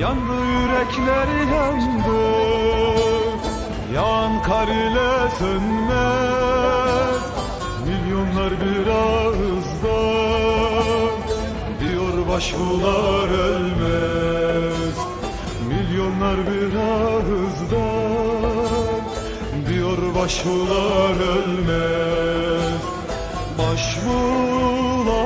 Yandı yürekler yandı Yağan kar ile sönmez. Milyonlar bir ağızdan Diyor başbuğlar ölmez. Milyonlar bir ağızdan Diyor başbuğlar ölmez. Başbuğlar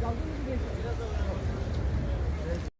Dalga mı gidiyorsun?